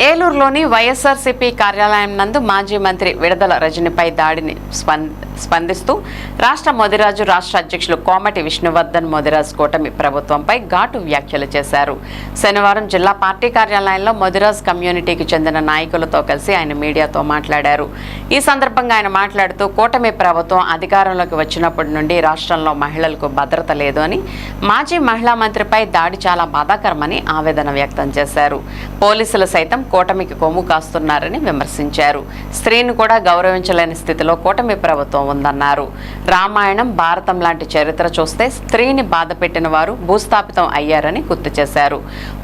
ఏలూరులోని వైఎస్ఆర్సీపీ కార్యాలయం నందు మాజీ మంత్రి విడదల రజనిపై దాడిని స్పం- స్పందిస్తూ రాష్ట్ర మోదిరాజు రాష్ట్ర అధ్యక్షులు కోమటి విష్ణువర్ధన్ మోదిరాజు కూటమి ప్రభుత్వంపై ఘాటు వ్యాఖ్యలు చేశారు. శనివారం జిల్లా పార్టీ కార్యాలయంలో మొదిరాజ్ కమ్యూనిటీకి చెందిన నాయకులతో కలిసి ఆయన మీడియాతో మాట్లాడారు. ఈ సందర్భంగా ఆయన మాట్లాడుతూ కూటమి ప్రభుత్వం అధికారంలోకి వచ్చినప్పటి నుండి రాష్ట్రంలో మహిళలకు భద్రత లేదు అని మాజీ మహిళా మంత్రిపై దాడి చాలా బాధాకరమని ఆవేదన వ్యక్తం చేశారు. పోలీసులు సైతం కూటమికి కొమ్ము కాస్తున్నారని విమర్శించారు. స్త్రీని కూడా గౌరవించలేని స్థితిలో కూటమి ప్రభుత్వం ఉందన్నారు. రామాయణం భారతం లాంటి చరిత్ర చూస్తే స్త్రీని బాధపెట్టిన వారు భూస్థాపితం అయ్యారని గుర్తు చేశారు.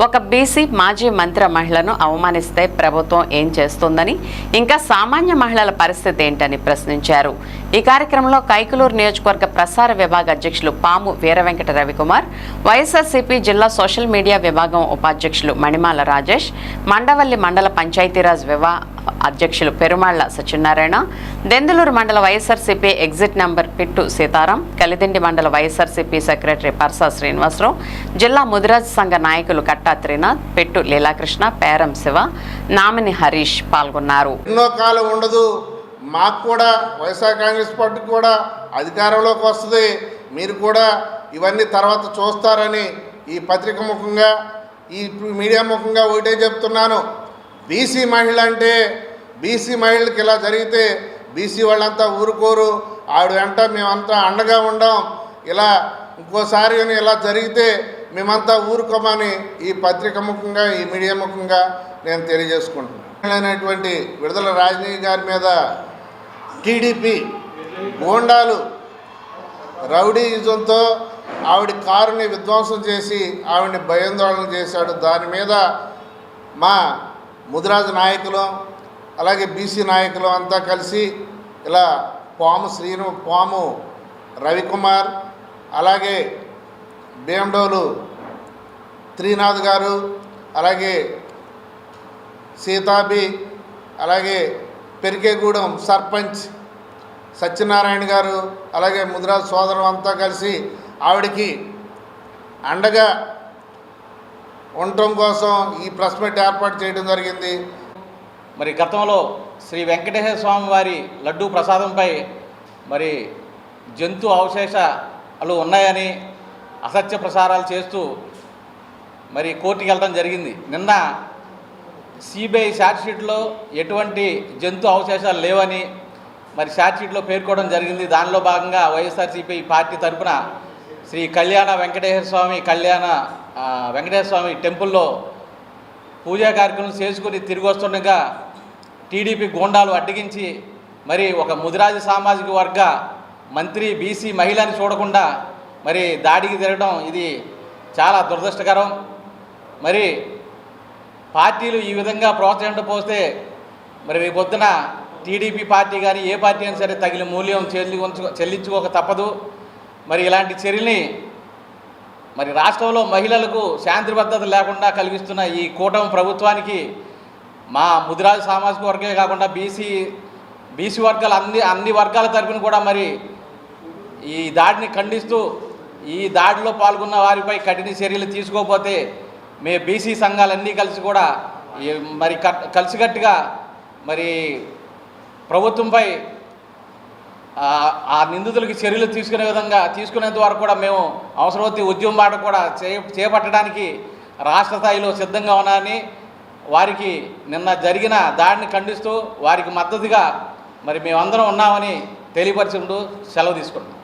ఒక బీసీ మాజీ మంత్రి మహిళను అవమానిస్తే ప్రభుత్వం ఏం చేస్తుందని ఇంకా సామాన్య మహిళల పరిస్థితి ఏంటని ప్రశ్నించారు. ఈ కార్యక్రమంలో కైకులూరు నియోజకవర్గ ప్రసార విభాగ అధ్యక్షులు పాము వీరవెంకట రవికుమార్ వైఎస్ఆర్సీపీ జిల్లా సోషల్ మీడియా విభాగం ఉపాధ్యక్షులు మణిమాల రాజేష్ మండవల్లి మండల పంచాయతీరాజ్ వివా అధ్యక్షులు పెరుమాళ్ళ సత్యనారాయణ దెందులూరు మండల వైఎస్ఆర్సీపీ ఎగ్జిట్ నంబర్ పిట్టు సీతారాం కలిదిండి మండల వైఎస్ఆర్సీపీ సెక్రటరీ పర్సా శ్రీనివాసరావు జిల్లా ముదిరాజ్ సంఘ నాయకులు కట్టా త్రినాథ్ పెట్టు లీలాకృష్ణ పేరం శివ నామిని హరీష్ పాల్గొన్నారు. ఎన్నో కాలం ఉండదు. మాకు కూడా వైఎస్ఆర్ కాంగ్రెస్ పార్టీ కూడా అధికారంలోకి వస్తుంది. మీరు కూడా ఇవన్నీ తర్వాత చూస్తారని ఈ పత్రిక ముఖంగా ఈ మీడియా ముఖంగా ఒకటే చెప్తున్నాను. బీసీ మహిళ అంటే బీసీ మహిళకి ఇలా జరిగితే బీసీ వాళ్ళంతా ఊరుకోరు. ఆవిడ వెంట మేమంతా అండగా ఉండం. ఇలా ఇంకోసారి అని ఇలా జరిగితే మేమంతా ఊరుకోమని ఈ పత్రిక ముఖంగా ఈ మీడియా ముఖంగా నేను తెలియజేసుకుంటున్నాను. అయినటువంటి విడుదల రాజనీతి గారి మీద టీడీపీ గోండాలు రౌడీయిజంతో ఆవిడ కారుని విధ్వంసం చేసి ఆవిడని భయాందోళన చేశాడు. దాని మీద మా ముదిరాజు నాయకులు అలాగే బీసీ నాయకులు అంతా కలిసి ఇలా పాము శ్రీను పాము రవికుమార్ అలాగే భీమడోలు త్రీనాథ్ గారు అలాగే సీతాబి అలాగే పెరికేగూడెం సర్పంచ్ సత్యనారాయణ గారు అలాగే ముదిరాజు సోదరులు అంతా కలిసి ఆవిడకి అండగా ఉండటం కోసం ఈ ప్రెస్ మీట్ ఏర్పాటు చేయడం జరిగింది. మరి గతంలో శ్రీ వెంకటేశ్వర స్వామి వారి లడ్డూ ప్రసాదంపై మరి జంతు అవశేషాలు ఉన్నాయని అసత్య ప్రసారాలు చేస్తూ మరి కోర్టుకి వెళ్ళడం జరిగింది. నిన్న సిబిఐ షార్ట్షీట్లో ఎటువంటి జంతు అవశేషాలు లేవని మరి షార్ట్షీట్లో పేర్కోవడం జరిగింది. దానిలో భాగంగా వైఎస్ఆర్సీపీ పార్టీ తరపున శ్రీ కళ్యాణ వెంకటేశ్వర స్వామి కళ్యాణ వెంకటేశ్వర స్వామి టెంపుల్లో పూజా కార్యక్రమం చేసుకుని తిరిగి వస్తుండగా టీడీపీ గోండాలు అడ్డగించి మరి ఒక ముదిరాజు సామాజిక వర్గ మంత్రి బీసీ మహిళని చూడకుండా మరి దాడికి తిరగడం ఇది చాలా దురదృష్టకరం. మరి పార్టీలు ఈ విధంగా ప్రోత్సహించపోతే మరి రేపొద్దున టీడీపీ పార్టీ కానీ ఏ పార్టీ అయినా సరే తగిన మూల్యం చెల్లి చెల్లించుకోక తప్పదు. మరి ఇలాంటి చర్యల్ని మరి రాష్ట్రంలో మహిళలకు శాంతి భద్రత లేకుండా కలిగిస్తున్న ఈ కూటమి ప్రభుత్వానికి మా ముదిరాజు సామాజిక వర్గమే కాకుండా బీసీ బీసీ వర్గాలు అన్ని అన్ని వర్గాల తరపున కూడా మరి ఈ దాడిని ఖండిస్తూ ఈ దాడిలో పాల్గొన్న వారిపై కఠిన చర్యలు తీసుకోకపోతే మే బీసీ సంఘాలన్నీ కలిసి కూడా ఈ మరి కట్- కలిసికట్టుగా మరి ప్రభుత్వంపై ఆ- నిందితులకి చర్యలు తీసుకునే విధంగా తీసుకునేంత వరకు కూడా మేము అవసరమైతే ఉద్యమం మాట కూడా చే చేపట్టడానికి రాష్ట్ర స్థాయిలో సిద్ధంగా ఉన్నారని వారికి నిన్న జరిగిన దాడిని ఖండిస్తూ వారికి మద్దతుగా మరి మేమందరం ఉన్నామని తెలియపరిచింటూ సెలవు తీసుకుంటున్నాం.